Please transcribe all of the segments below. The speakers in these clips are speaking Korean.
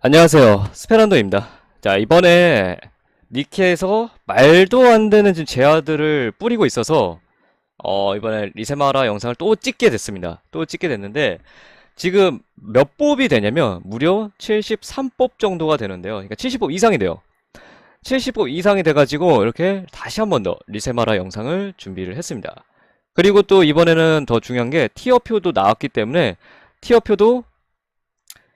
안녕하세요. 스페란도입니다. 자, 이번에 니케에서 말도 안 되는 제아들을 뿌리고 있어서 어, 이번에 리세마라 영상을 또 찍게 됐습니다. 또 찍게 됐는데 지금 몇 뽑이 되냐면 무려 73뽑 정도가 되는데요. 그러니까 70뽑 이상이 돼요. 70뽑 이상이 돼가지고 이렇게 다시 한 번 더 리세마라 영상을 준비를 했습니다. 그리고 또 이번에는 더 중요한 게 티어표도 나왔기 때문에 티어표도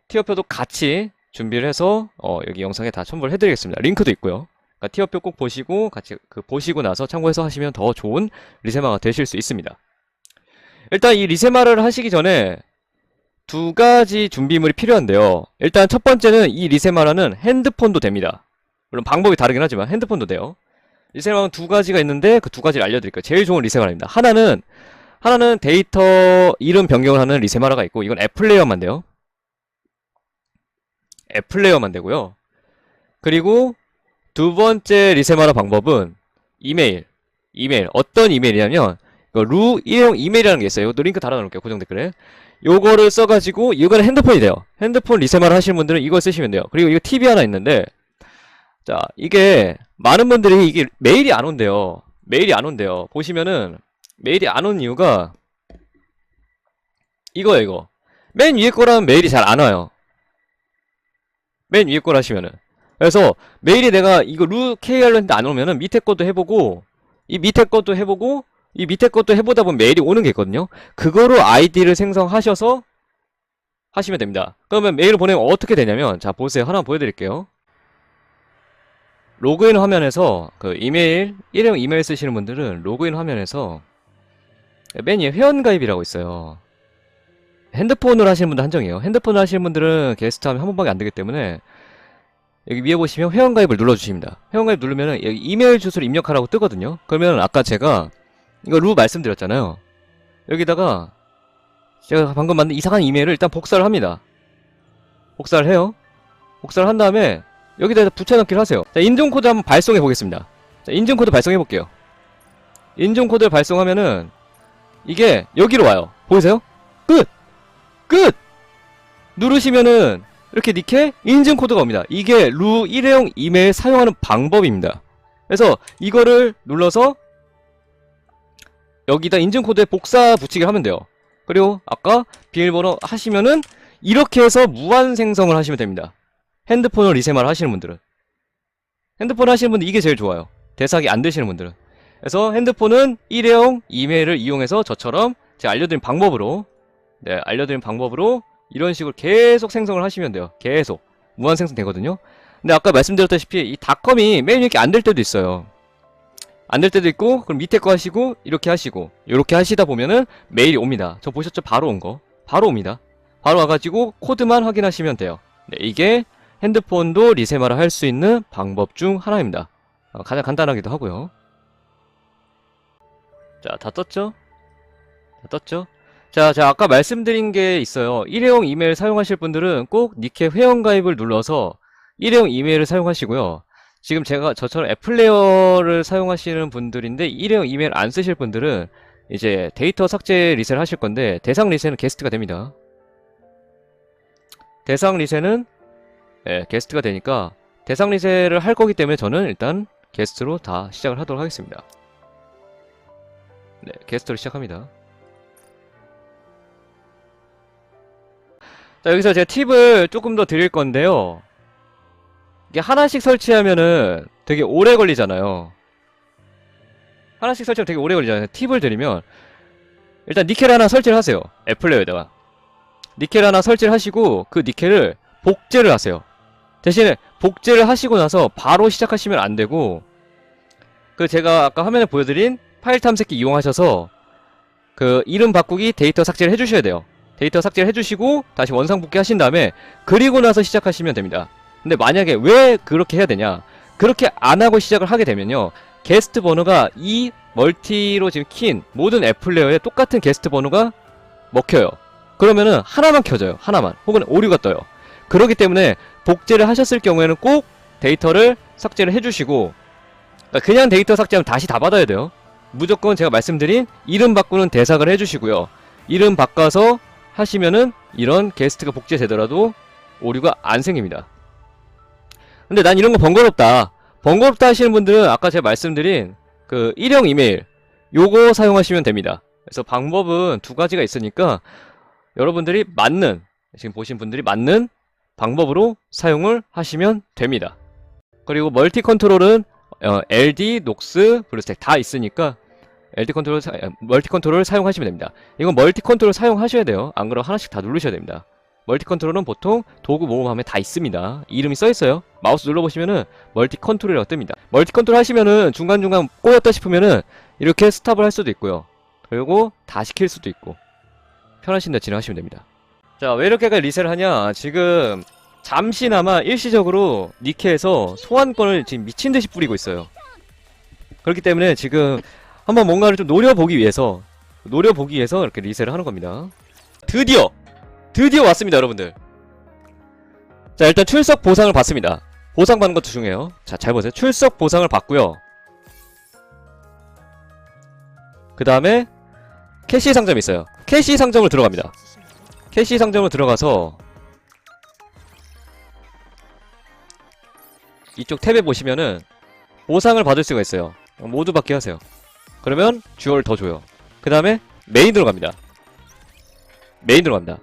티어표도 같이 준비를 해서 어, 여기 영상에 다 첨부를 해드리겠습니다. 링크도 있고요. 그러니까 티어표 꼭 보시고 같이 그 보시고 나서 참고해서 하시면 더 좋은 리세마가 되실 수 있습니다. 일단 이 리세마를 하시기 전에 두 가지 준비물이 필요한데요. 일단 첫 번째는 이 리세마라는 핸드폰도 됩니다. 물론 방법이 다르긴 하지만 핸드폰도 돼요. 리세마는 두 가지가 있는데 그 두 가지를 알려드릴게요. 제일 좋은 리세마입니다. 하나는 하나는 데이터 이름 변경을 하는 리세마라가 있고 이건 앱플레이어만 돼요. 앱플레이어만 되고요. 그리고 두 번째 리세마라 방법은 이메일. 이메일. 어떤 이메일이냐면 이거 루 일회용 이메일이라는 게 있어요. 이것도 링크 달아놓을게요. 고정 댓글에. 요거를 써가지고 이거는 핸드폰이 돼요. 핸드폰 리세마를 하시는 분들은 이걸 쓰시면 돼요. 그리고 이거 팁이 하나 있는데 자 이게 많은 분들이 이게 메일이 안 온대요. 메일이 안 온대요. 보시면은 메일이 안 온 이유가 이거예요. 이거. 맨 위에 거라면 메일이 잘 안 와요. 맨 위에 걸 하시면은. 그래서 메일이 내가 이거 루 KR로 했는데 안 오면은 밑에 것도 해보고 이 밑에 것도 해보고 이 밑에 것도 해보다 보면 메일이 오는 게 있거든요. 그거로 아이디를 생성하셔서 하시면 됩니다. 그러면 메일을 보내면 어떻게 되냐면 자 보세요. 하나 보여드릴게요. 로그인 화면에서 그 이메일 일회용 이메일 쓰시는 분들은 로그인 화면에서 맨 위에 회원가입이라고 있어요. 핸드폰으로 하시는 분들 한정이에요. 핸드폰으로 하시는 분들은 게스트 하면 한 번밖에 안 되기 때문에 여기 위에 보시면 회원가입을 눌러주십니다. 회원가입 누르면은 여기 이메일 주소를 입력하라고 뜨거든요. 그러면 아까 제가 이거 루 말씀드렸잖아요. 여기다가 제가 방금 만든 이상한 이메일을 일단 복사를 합니다. 복사를 해요. 복사를 한 다음에 여기다 붙여넣기를 하세요. 자, 인증코드 한번 발송해 보겠습니다. 자, 인증코드 발송해 볼게요. 인증코드를 발송하면은 이게 여기로 와요. 보이세요? 끝! 끝! 누르시면은 이렇게 니케 인증 코드가 옵니다. 이게 루 일회용 이메일 사용하는 방법입니다. 그래서 이거를 눌러서 여기다 인증 코드에 복사 붙이기 하면 돼요. 그리고 아까 비밀번호 하시면은 이렇게 해서 무한 생성을 하시면 됩니다. 핸드폰을 리세마를 하시는 분들은 핸드폰 하시는 분들 이게 제일 좋아요. 대사기 안 되시는 분들은 그래서 핸드폰은 일회용 이메일을 이용해서 저처럼 제가 알려드린 방법으로 네, 알려드린 방법으로 이런 식으로 계속 생성을 하시면 돼요. 계속. 무한 생성 되거든요. 근데 아까 말씀드렸다시피 이 닷컴이 매일 이렇게 안 될 때도 있어요. 안 될 때도 있고, 그럼 밑에 거 하시고, 이렇게 하시고, 이렇게 하시다 보면은 메일이 옵니다. 저 보셨죠? 바로 온 거. 바로 옵니다. 바로 와가지고 코드만 확인하시면 돼요. 네, 이게 핸드폰도 리세마를 할 수 있는 방법 중 하나입니다. 어, 가장 간단하기도 하고요. 자, 다 떴죠? 다 떴죠? 자, 자, 아까 말씀드린 게 있어요. 일회용 이메일 사용하실 분들은 꼭 니케 회원가입을 눌러서 일회용 이메일을 사용하시고요. 지금 제가 저처럼 애플레이어를 사용하시는 분들인데 일회용 이메일 안 쓰실 분들은 이제 데이터 삭제 리셋을 하실 건데 대상 리셋은 게스트가 됩니다. 대상 리셋은 예, 게스트가 되니까 대상 리셋을 할 거기 때문에 저는 일단 게스트로 다 시작을 하도록 하겠습니다. 네, 게스트로 시작합니다. 자, 여기서 제가 팁을 조금 더 드릴 건데요. 이게 하나씩 설치하면은 되게 오래 걸리잖아요. 하나씩 설치하면 되게 오래 걸리잖아요. 팁을 드리면, 일단 니켈 하나 설치를 하세요. 애플레이어에다가. 니켈 하나 설치를 하시고, 그 니켈을 복제를 하세요. 대신에 복제를 하시고 나서 바로 시작하시면 안 되고, 그 제가 아까 화면에 보여드린 파일 탐색기 이용하셔서, 그 이름 바꾸기 데이터 삭제를 해주셔야 돼요. 데이터 삭제를 해주시고 다시 원상복귀 하신 다음에 그리고 나서 시작하시면 됩니다. 근데 만약에 왜 그렇게 해야 되냐? 그렇게 안 하고 시작을 하게 되면요. 게스트 번호가 이 멀티로 지금 킨 모든 애플레어에 똑같은 게스트 번호가 먹혀요. 그러면은 하나만 켜져요. 하나만. 혹은 오류가 떠요. 그렇기 때문에 복제를 하셨을 경우에는 꼭 데이터를 삭제를 해주시고 그러니까 그냥 데이터 삭제하면 다시 다 받아야 돼요. 무조건 제가 말씀드린 이름 바꾸는 대삭을 해주시고요. 이름 바꿔서 하시면은 이런 게스트가 복제되더라도 오류가 안 생깁니다. 근데 난 이런 거 번거롭다. 번거롭다 하시는 분들은 아까 제가 말씀드린 그 일형 이메일 요거 사용하시면 됩니다. 그래서 방법은 두 가지가 있으니까 여러분들이 맞는 지금 보신 분들이 맞는 방법으로 사용을 하시면 됩니다. 그리고 멀티 컨트롤은 어, LD, 녹스, 블루스택 다 있으니까 LD 컨트롤 사, 아, 멀티 컨트롤을 사용하시면 됩니다. 이건 멀티 컨트롤 사용하셔야 돼요. 안 그러면 하나씩 다 누르셔야 됩니다. 멀티 컨트롤은 보통 도구 모음함에 다 있습니다. 이름이 써 있어요. 마우스 눌러보시면은 멀티 컨트롤이라고 뜹니다. 멀티 컨트롤 하시면은 중간중간 꼬였다 싶으면은 이렇게 스탑을 할 수도 있고요. 그리고 다 시 킬 수도 있고 편하신 대로 진행하시면 됩니다. 자, 왜 이렇게까지 리셋을 하냐? 지금 잠시나마 일시적으로 니케에서 소환권을 지금 미친 듯이 뿌리고 있어요. 그렇기 때문에 지금 한번 뭔가를 좀 노려보기 위해서 노려보기 위해서 이렇게 리셋을 하는 겁니다. 드디어 드디어 왔습니다, 여러분들. 자, 일단 출석 보상을 받습니다. 보상 받는 것도 중요해요. 자, 잘 보세요. 출석 보상을 받고요. 그 다음에 캐시 상점이 있어요. 캐시 상점을 들어갑니다. 캐시 상점을 들어가서 이쪽 탭에 보시면은 보상을 받을 수가 있어요. 모두 받게 하세요. 그러면 주얼 더 줘요. 그 다음에 메인으로 갑니다. 메인으로 갑니다.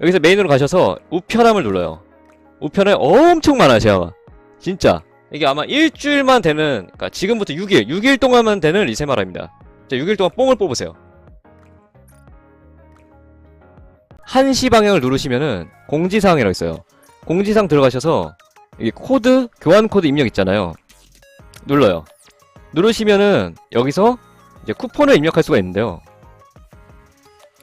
여기서 메인으로 가셔서 우편함을 눌러요. 우편에 엄청 많아요, 제가. 진짜. 이게 아마 일주일만 되는, 그러니까 지금부터 6일, 6일 동안만 되는 리세마라입니다. 자, 6일 동안 뽕을 뽑으세요. 1시 방향을 누르시면은 공지사항이라고 있어요. 공지사항 들어가셔서 여기 코드, 교환 코드 입력 있잖아요. 눌러요. 누르시면은 여기서 이제 쿠폰을 입력할 수가 있는데요.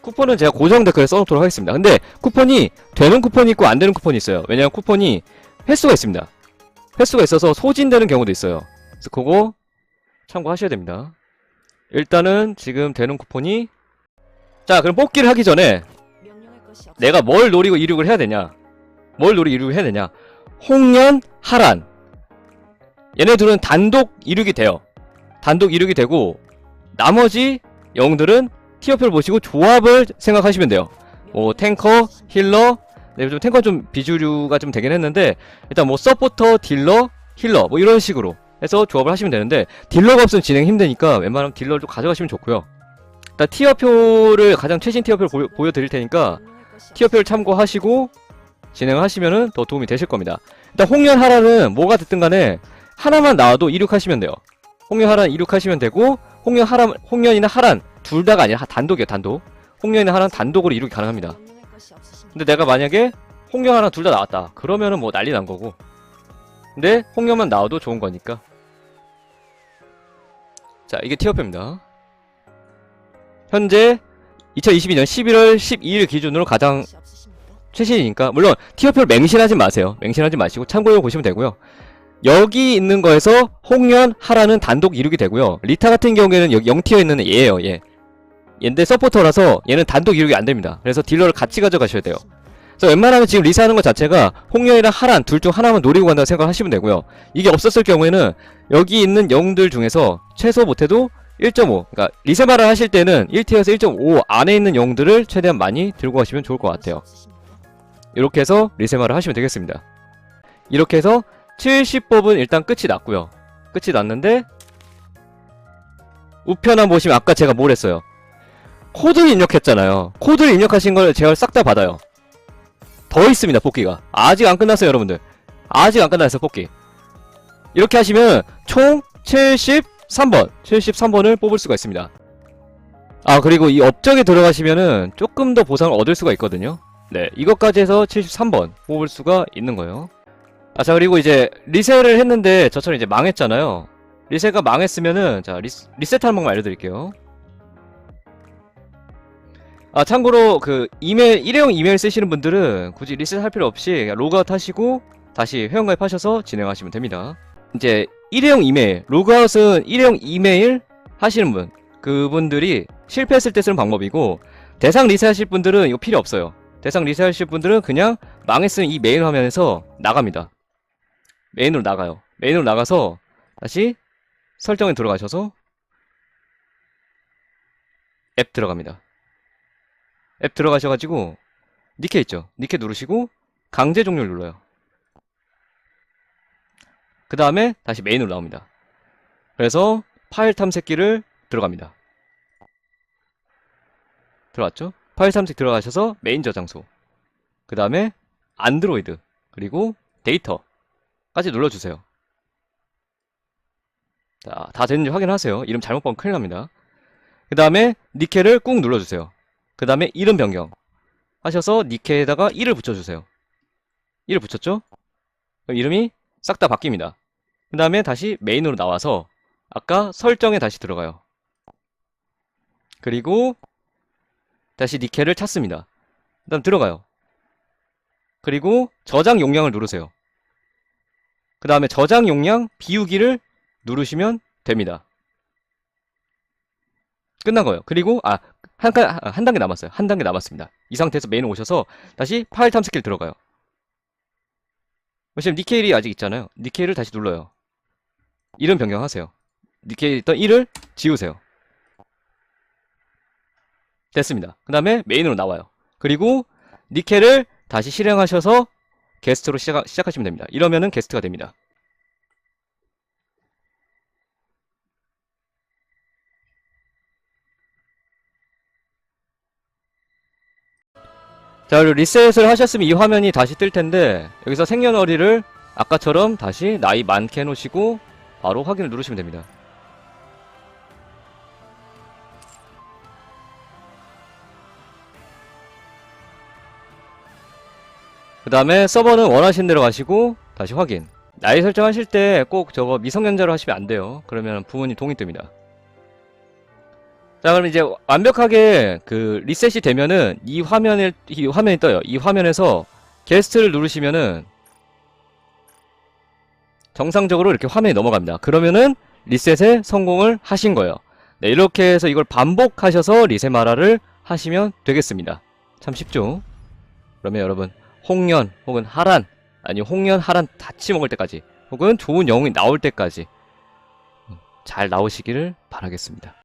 쿠폰은 제가 고정 댓글에 써놓도록 하겠습니다. 근데 쿠폰이 되는 쿠폰이 있고 안 되는 쿠폰이 있어요. 왜냐면 쿠폰이 횟수가 있습니다. 횟수가 있어서 소진되는 경우도 있어요. 그래서 그거 참고하셔야 됩니다. 일단은 지금 되는 쿠폰이 자 그럼 뽑기를 하기 전에 내가 뭘 노리고 이륙을 해야 되냐 뭘 노리고 이륙을 해야 되냐 홍련, 하란 얘네들은 단독 이륙이 돼요 단독 이륙이 되고 나머지 영들은 티어표를 보시고 조합을 생각하시면 돼요 뭐 탱커, 힐러 네, 요즘 탱커 좀 비주류가 좀 되긴 했는데 일단 뭐 서포터, 딜러, 힐러 뭐 이런 식으로 해서 조합을 하시면 되는데 딜러가 없으면 진행 힘드니까 웬만하면 딜러를 좀 가져가시면 좋고요 일단 티어표를 가장 최신 티어표를 보여, 보여드릴 테니까 티어표를 참고하시고 진행하시면은 더 도움이 되실 겁니다. 일단 홍련 하라는 뭐가 됐든 간에 하나만 나와도 이륙하시면 돼요. 홍련 하란 이륙하시면 되고 홍련 하란 홍련이나 하란 둘 다가 아니라 단독이에요, 단독. 홍련이나 하란 단독으로 이륙이 가능합니다. 근데 내가 만약에 홍련 하란 둘 다 나왔다. 그러면은 뭐 난리 난 거고. 근데 홍련만 나와도 좋은 거니까. 자, 이게 티어표입니다. 현재 2022년 11월 12일 기준으로 가장 최신이니까 물론 티어표를 맹신하지 마세요. 맹신하지 마시고 참고해 보시면 되고요. 여기 있는 거에서 홍련 하라는 단독 이륙이 되고요. 리타 같은 경우에는 여기 0티어 있는 얘예요. 얘. 얘인데 서포터라서 얘는 단독 이륙이 안 됩니다. 그래서 딜러를 같이 가져가셔야 돼요. 그래서 웬만하면 지금 리사 하는 것 자체가 홍련이랑 하란 둘 중 하나만 노리고 간다고 생각하시면 되고요. 이게 없었을 경우에는 여기 있는 영들 중에서 최소 못해도 1.5 그러니까 리세마를 하실 때는 1티어에서 1.5 안에 있는 영들을 최대한 많이 들고 가시면 좋을 것 같아요. 이렇게 해서 리세마를 하시면 되겠습니다. 이렇게 해서 70법은 일단 끝이 났고요. 끝이 났는데 우편함 보시면 아까 제가 뭘 했어요. 코드를 입력했잖아요. 코드를 입력하신 걸 제가 싹 다 받아요. 더 있습니다, 뽑기가. 아직 안 끝났어요, 여러분들. 아직 안 끝났어요, 뽑기. 이렇게 하시면 총 73번, 73번을 뽑을 수가 있습니다. 아, 그리고 이 업적에 들어가시면은 조금 더 보상을 얻을 수가 있거든요. 네, 이것까지 해서 73번 뽑을 수가 있는 거예요. 아, 자, 그리고 이제 리셋을 했는데 저처럼 이제 망했잖아요. 리셋가 망했으면은, 자, 리, 리셋 하는 방법 알려드릴게요. 아, 참고로 그 이메일, 일회용 이메일 쓰시는 분들은 굳이 리셋 할 필요 없이 로그아웃 하시고 다시 회원가입 하셔서 진행하시면 됩니다. 이제 일회용 이메일, 로그아웃은 일회용 이메일 하시는 분, 그분들이 실패했을 때 쓰는 방법이고, 대상 리셋하실 분들은 이거 필요 없어요. 대상 리셋하실 분들은 그냥 망했으면 이 메인 화면에서 나갑니다. 메인으로 나가요. 메인으로 나가서 다시 설정에 들어가셔서 앱 들어갑니다. 앱 들어가셔가지고 니케 있죠? 니케 누르시고 강제 종료를 눌러요. 그 다음에 다시 메인으로 나옵니다. 그래서 파일 탐색기를 들어갑니다. 들어왔죠? 파일 탐색 들어가셔서 메인 저장소. 그 다음에 안드로이드. 그리고 데이터 까지 눌러주세요. 자, 다 됐는지 확인하세요. 이름 잘못 보면 큰일 납니다. 그 다음에 니케를 꾹 눌러주세요. 그 다음에 이름 변경. 하셔서 니케에다가 1을 붙여주세요. 1을 붙였죠? 그럼 이름이 싹 다 바뀝니다. 그 다음에 다시 메인으로 나와서 아까 설정에 다시 들어가요. 그리고 다시 니케를 찾습니다. 그 다음 들어가요. 그리고 저장 용량을 누르세요. 그 다음에 저장 용량 비우기를 누르시면 됩니다. 끝난 거예요. 그리고 아, 한, 가- 한 단계 남았어요. 한 단계 남았습니다. 이 상태에서 메인 오셔서 다시 파일 탐색기를 들어가요. 지금 니케일이 아직 있잖아요. 니케일을 다시 눌러요. 이름 변경하세요. 니케일 있던 1을 지우세요. 됐습니다. 그 다음에 메인으로 나와요. 그리고 니케를 다시 실행하셔서 게스트로 시작, 시작하시면 됩니다. 이러면은 게스트가 됩니다. 자, 리셋을 하셨으면 이 화면이 다시 뜰 텐데 여기서 생년월일을 아까처럼 다시 나이 많게 해놓으시고 바로 확인을 누르시면 됩니다. 그 다음에 서버는 원하신 대로 가시고 다시 확인. 나이 설정하실 때 꼭 저거 미성년자로 하시면 안 돼요. 그러면 부모님 동의 뜹니다. 자, 그럼 이제 완벽하게 그 리셋이 되면은 이 화면을 이 화면이 떠요. 이 화면에서 게스트를 누르시면은 정상적으로 이렇게 화면이 넘어갑니다. 그러면은 리셋에 성공을 하신 거예요. 네, 이렇게 해서 이걸 반복하셔서 리셋마라를 하시면 되겠습니다. 참 쉽죠? 그러면 여러분 홍련 혹은 하란 아니 홍련 하란 같이 먹을 때까지 혹은 좋은 영웅이 나올 때까지 음, 잘 나오시기를 바라겠습니다.